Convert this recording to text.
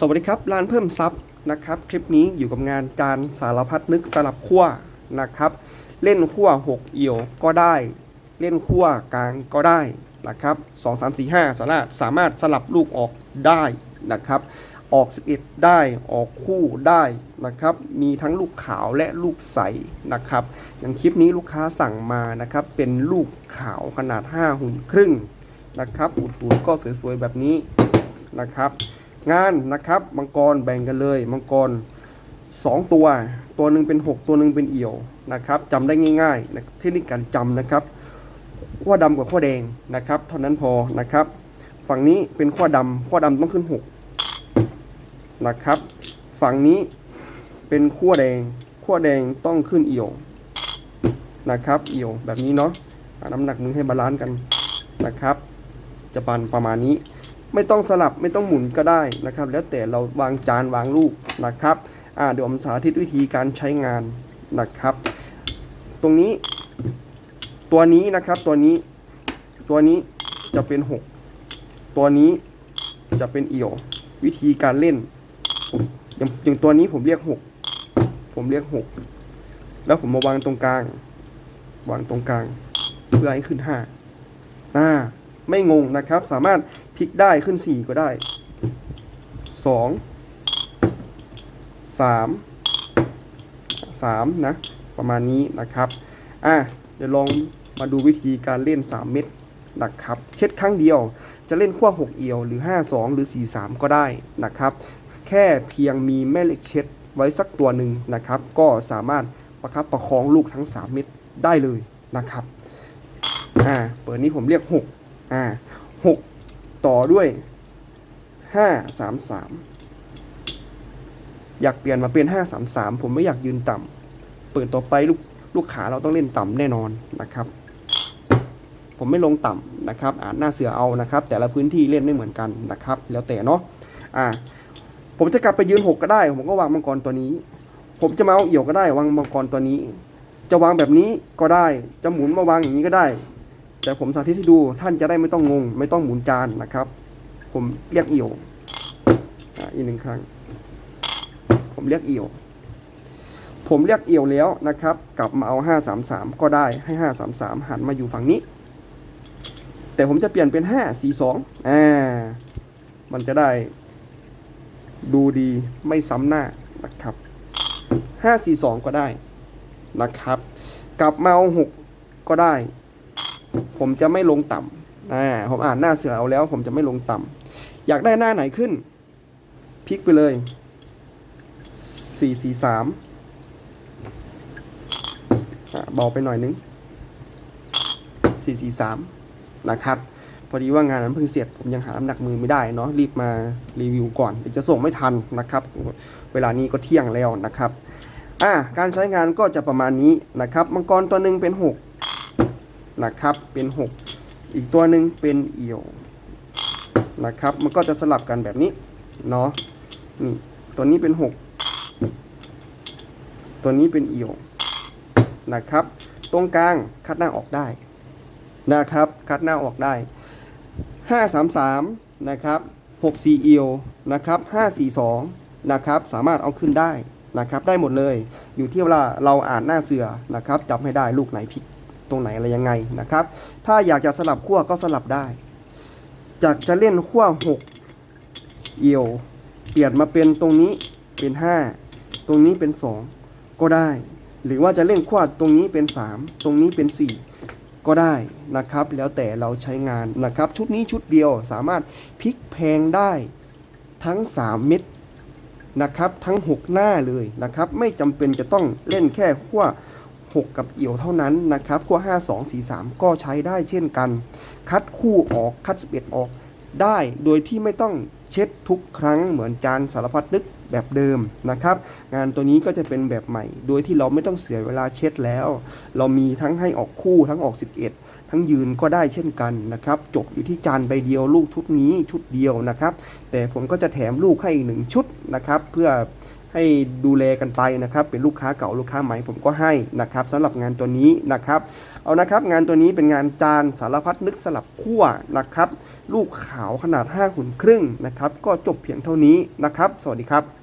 สวัสดีครับร้านเพิ่มซับนะครับ คลิปนี้อยู่กับงานจานสารพัดนึกสลับขั้วนะครับ เล่นขั้ว6 เอี่ยวก็ได้ เล่นขั้วกลางก็ได้นะครับ2 3 4 5สามารถสามารถสลับลูกออกได้นะครับ ออก 11 ได้ออกคู่ได้นะครับ มีทั้งลูกขาวและลูกใสนะครับ อย่างคลิปนี้ลูกค้าสั่งมานะครับ เป็นลูกขาวขนาด 5 หุ่นครึ่งนะครับอุดตูดก็สวยๆแบบนี้นะครับ งานนะครับมังกรแบ่งกันเลย มังกร 2 ตัว ตัวหนึ่งเป็น 6 ตัวหนึ่งเป็นเอี่ยวนะครับจำได้ง่ายๆนะเทคนิคการจำนะครับขั้วดำกับขั้วแดงนะครับเท่านั้นพอนะครับ ฝั่งนี้เป็นขั้วดำขั้วดำต้องขึ้น 6 นะครับ ฝั่งนี้เป็นขั้วแดงขั้วแดงต้องขึ้นเอี่ยวนะครับเอี่ยวแบบนี้เนาะน้ำหนักมือให้บาลานซ์กันนะครับ จะปันประมาณนี้ ไม่ต้องสลับไม่ต้องหมุนก็ได้นะครับ แล้วแต่เราวางจานวางลูกนะครับอ่าเดี๋ยวผมสาธิตวิธีการใช้งานนะครับ ตรงนี้ ตัวนี้นะครับตัวนี้ ตัวนี้จะเป็น 6 ตัวนี้จะเป็นเอี่ยว วิธีการเล่นอย่างอย่างตัวนี้ผมเรียก 6 ผมเรียก 6 แล้วผมมาวางตรงกลาง วางตรงกลาง เพื่อให้ขึ้น5อ่า ไม่งงนะครับ สามารถพลิกได้ขึ้น 4 ก็ได้ 2 3 3 นะ ประมาณนี้นะครับอะเดี๋ยวลองมาดูวิธีการเล่น 3 เม็ดนะครับ เช็ดครั้งเดียวจะเล่นขั้ว6เอียว หรือ 5 2 หรือ 4 3 ก็ได้นะครับ แค่เพียงมีแม่เหล็กเช็ดไว้สักตัวหนึ่งนะครับ ก็สามารถประคับประคองลูกทั้ง 3 เม็ดได้เลยนะครับ อ่า เปิดนี้ผมเรียก 6 อ่า6ต่อด้วย5 3 3อยากเปลี่ยนมาเป็น5 3 3ผมไม่อยากยืนต่ำเปิดต่อไปลูกลูกขาเราต้องเล่นต่ำแน่นอนนะครับ ผมไม่ลงต่ำนะครับอ่านหน้าเสือเอานะครับ แต่ละพื้นที่เล่นไม่เหมือนกันนะครับ แล้วแต่เนาะอ่าผมจะกลับไปยืน6ก็ได้ ผมก็วางมังกรตัวนี้ ผมจะมาเอาเอี่ยวก็ได้ วางมังกรตัวนี้ จะวางแบบนี้ก็ได้ จะหมุนมาวางอย่างนี้ก็ได้ แต่ผมสาธิตให้ดูท่านจะได้ไม่ต้องงง ไม่ต้องหมุนจานนะครับ ผมเรียกเอี่ยวอีกหนึ่งครั้ง ผมเรียกเอี่ยว ผมเรียกเอี่ยวแล้วนะครับ กลับมาเอา 533 ก็ได้ให้ 533 หันมาอยู่ฝั่งนี้ แต่ผมจะเปลี่ยนเป็น 542อ่ามันจะได้ดูดีไม่ซ้ำหน้านะครับ 542 ก็ได้นะครับ กลับมาเอา 6 ก็ได้ ผมจะไม่ลงต่ำอ่าผมอ่านหน้าเสือเอาแล้ว ผมจะไม่ลงต่ำอยากได้หน้าไหนขึ้นพลิกไปเลย 4 4 3อะเบาไปหน่อยนึง 4 4 3 นะครับ พอดีว่างานนั้นเพิ่งเสร็จ ผมยังหาน้ำหนักมือไม่ได้เนาะรีบมารีวิวก่อนเดี๋ยวจะส่งไม่ทันนะครับ เวลานี้ก็เที่ยงแล้วนะครับอ่าการใช้งานก็จะประมาณนี้นะครับ มังกรตัวหนึ่งเป็น 6 นะครับ เป็น 6 อีกตัวหนึ่งเป็นเอี่ยวนะครับ มันก็จะสลับกันแบบนี้เนาะนี่ตัวนี้เป็น 6 ตัวนี้เป็นเอี่ยวนะครับ ตรงกลางคัดหน้าออกได้นะครับ คัดหน้าออกได้ 533 นะครับ64เอี่ยวนะครับ542 นะครับ สามารถเอาขึ้นได้นะครับ ได้หมดเลย อยู่ที่เวลาเราอ่านหน้าเสือนะครับจำให้ได้ลูกไหนพิก ตรงไหนอะไรยังไงนะครับ ถ้าอยากจะสลับขั้วก็สลับได้ จากจะเล่นขั้ว6เอี่ยว เปลี่ยนมาเป็นตรงนี้เป็น 5 ตรงนี้เป็น 2 ก็ได้ หรือว่าจะเล่นขวาดตรงนี้เป็น 3 ตรงนี้เป็น 4 ก็ได้นะครับ แล้วแต่เราใช้งานนะครับ ชุดนี้ชุดเดียวสามารถพลิกแพงได้ทั้ง 3 เม็ดนะครับทั้ง 6 หน้าเลยนะครับ ไม่จำเป็นจะต้องเล่นแค่ขั้ว 6 กับเอี่ยวเท่านั้นนะครับขั้ว5 2 4 3 ก็ใช้ได้เช่นกัน คัดคู่ออกคัด 11 ออกได้โดยที่ไม่ต้องเช็ดทุกครั้งเหมือนจานสารพัดนึกแบบเดิมนะครับ งานตัวนี้ก็จะเป็นแบบใหม่ โดยที่เราไม่ต้องเสียเวลาเช็ดแล้ว เรามีทั้งให้ออกคู่ทั้งออก 11 ทั้งยืนก็ได้เช่นกันนะครับ จบอยู่ที่จานใบเดียวลูกชุดนี้ชุดเดียวนะครับ แต่ผมก็จะแถมลูกให้อีกหนึ่งชุดนะครับ เพื่อ ให้ดูแลกันไปนะครับ เป็นลูกค้าเก่าลูกค้าใหม่ผมก็ให้นะครับสำหรับงานตัวนี้นะครับ เอานะครับงานตัวนี้เป็นงานจานสารพัดนึกสลับขั้วนะครับ ลูกขาวขนาด5หุ่นครึ่งนะครับ ก็จบเพียงเท่านี้นะครับ สวัสดีครับ